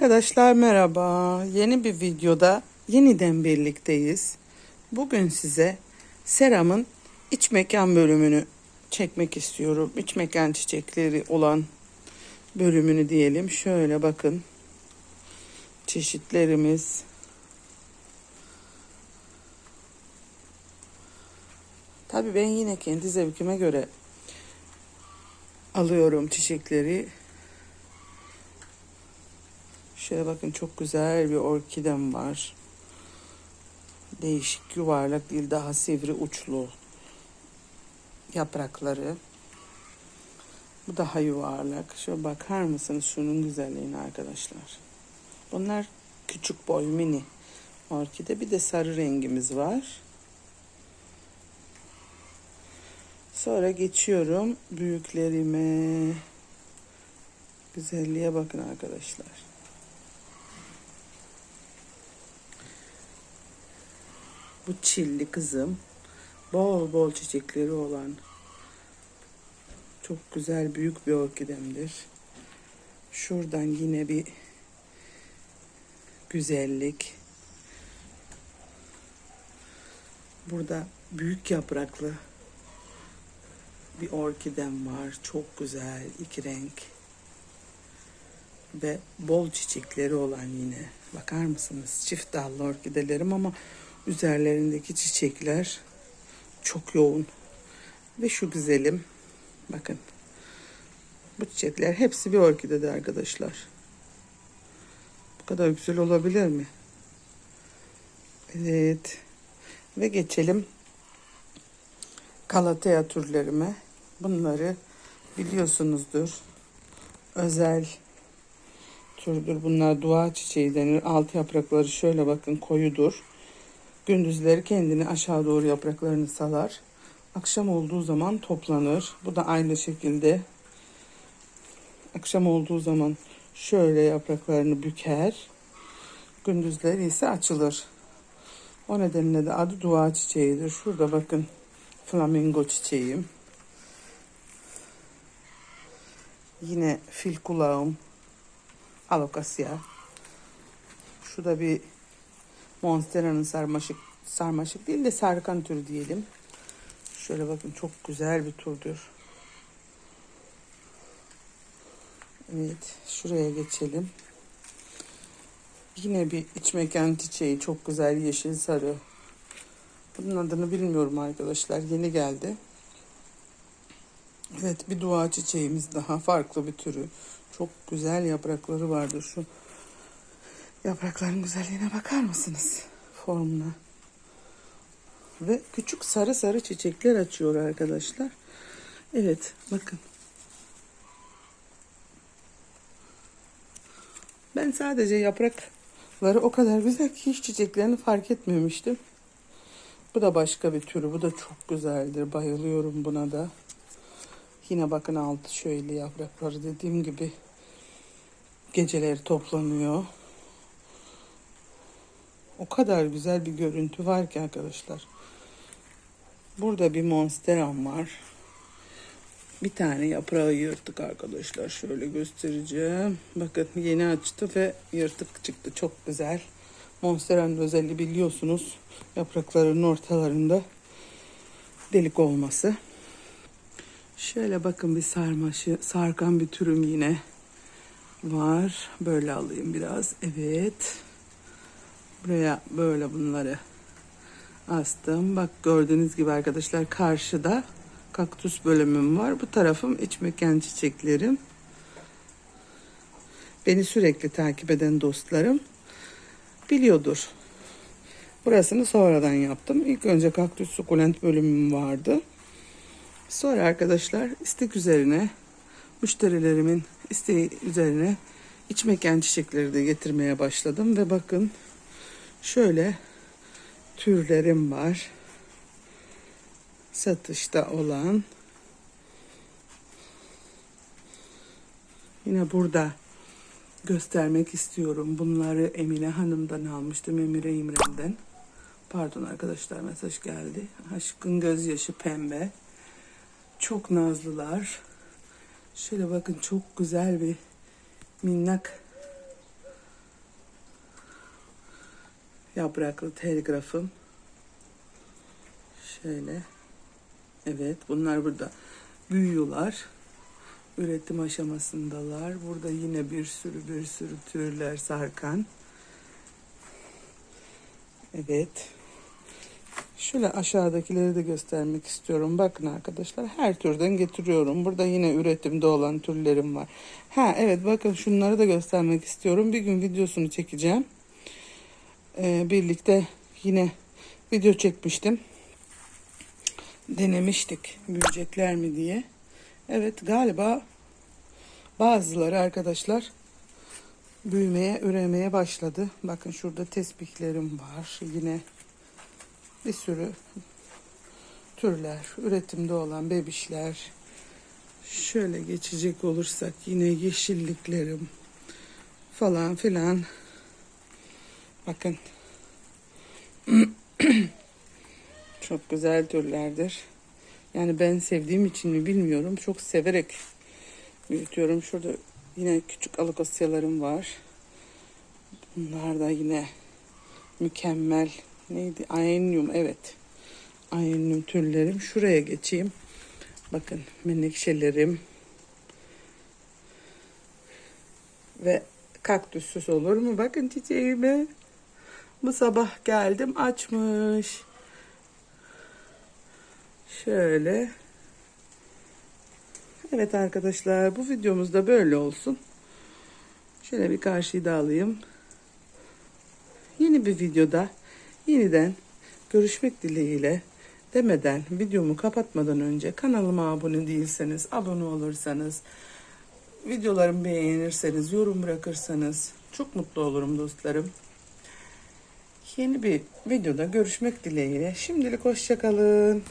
Arkadaşlar merhaba. Yeni bir videoda yeniden birlikteyiz. Bugün size seramın iç mekan bölümünü çekmek istiyorum. İç mekan çiçekleri olan bölümünü diyelim. Şöyle bakın. Çeşitlerimiz. Tabii ben yine kendi zevkime göre alıyorum çiçekleri. Şöyle bakın çok güzel bir orkidem var. Değişik yuvarlak değil daha sivri uçlu yaprakları. Bu daha yuvarlak. Şöyle bakar mısınız şunun güzelliğine arkadaşlar. Bunlar küçük boy mini orkide. Bir de sarı rengimiz var. Sonra geçiyorum büyüklerime. Güzelliğe bakın arkadaşlar. Bu çilli kızım. Bol bol çiçekleri olan çok güzel büyük bir orkidemdir. Şuradan yine bir güzellik. Burada büyük yapraklı bir orkidem var. Çok güzel iki renk. Ve bol çiçekleri olan yine. Bakar mısınız? Çift dallı orkidelerim ama üzerlerindeki çiçekler çok yoğun. Ve şu güzelim. Bakın. Bu çiçekler hepsi bir orkidede arkadaşlar. Bu kadar güzel olabilir mi? Evet. Ve geçelim Galatea türlerime. Bunları biliyorsunuzdur. Özel türdür. Bunlar dua çiçeği denir. Alt yaprakları şöyle bakın koyudur. Gündüzleri kendini aşağı doğru yapraklarını salar. Akşam olduğu zaman toplanır. Bu da aynı şekilde akşam olduğu zaman şöyle yapraklarını büker. Gündüzleri ise açılır. O nedenle de adı dua çiçeğidir. Şurada bakın flamingo çiçeğim. Yine fil kulağım. Alokasya. Şu bir Monstera'nın sarmaşık sarmaşık değil de sarkan türü diyelim. Şöyle bakın çok güzel bir türdür. Evet şuraya geçelim. Yine bir iç mekan çiçeği çok güzel yeşil sarı. Bunun adını bilmiyorum arkadaşlar yeni geldi. Evet bir dua çiçeğimiz daha farklı bir türü. Çok güzel yaprakları vardır şu Yaprakların güzelliğine bakar mısınız? Formuna. Ve küçük sarı sarı çiçekler açıyor arkadaşlar. Evet bakın. Ben sadece yaprakları o kadar güzel ki hiç çiçeklerini fark etmemiştim. Bu da başka bir türü. Bu da çok güzeldir. Bayılıyorum buna da. Yine bakın altı şöyle yaprakları dediğim gibi geceleri toplanıyor. O kadar güzel bir görüntü var ki arkadaşlar. Burada bir monsteram var. Bir tane yaprağı yırtık arkadaşlar. Şöyle göstereceğim. Bakın yeni açtı ve yırtık çıktı. Çok güzel. Monsteranın özelliği biliyorsunuz. Yapraklarının ortalarında delik olması. Şöyle bakın bir sarmaşı, sarkan bir türüm yine var. Böyle alayım biraz. Evet. Buraya böyle bunları astım. Bak gördüğünüz gibi arkadaşlar karşıda kaktüs bölümüm var. Bu tarafım iç mekan çiçeklerim. Beni sürekli takip eden dostlarım biliyordur. Burasını sonradan yaptım. İlk önce kaktüs sukulent bölümüm vardı. Sonra arkadaşlar istek üzerine müşterilerimin isteği üzerine iç mekan çiçekleri de getirmeye başladım ve bakın Şöyle türlerim var. Satışta olan. Yine burada göstermek istiyorum. Bunları Emine Hanım'dan almıştım. Emire İmren'den. Pardon arkadaşlar mesaj geldi. Aşkın gözyaşı pembe. Çok nazlılar. Şöyle bakın çok güzel bir minnak yapraklı telgrafım. Şöyle. Evet bunlar burada büyüyorlar. Üretim aşamasındalar. Burada yine bir sürü bir sürü türler sarkan. Evet. Şöyle aşağıdakileri de göstermek istiyorum. Bakın arkadaşlar her türden getiriyorum. Burada yine üretimde olan türlerim var. Ha evet bakın şunları da göstermek istiyorum. Bir gün videosunu çekeceğim. Ee, birlikte yine video çekmiştim. Denemiştik büyüyecekler mi diye. Evet galiba bazıları arkadaşlar büyümeye, üremeye başladı. Bakın şurada tespihlerim var. Yine bir sürü türler, üretimde olan bebişler. Şöyle geçecek olursak yine yeşilliklerim falan filan. Bakın. Çok güzel türlerdir. Yani ben sevdiğim için mi bilmiyorum. Çok severek büyütüyorum. Şurada yine küçük alokasyalarım var. Bunlar da yine mükemmel. Neydi? Aenyum evet. Aenyum türlerim. Şuraya geçeyim. Bakın menekşelerim. Ve kaktüsüz olur mu? Bakın çiçeğime. Bu sabah geldim açmış. Şöyle. Evet arkadaşlar bu videomuz da böyle olsun. Şöyle bir karşıyı da alayım. Yeni bir videoda yeniden görüşmek dileğiyle demeden videomu kapatmadan önce kanalıma abone değilseniz abone olursanız videolarımı beğenirseniz yorum bırakırsanız çok mutlu olurum dostlarım. Yeni bir videoda görüşmek dileğiyle. Şimdilik hoşçakalın.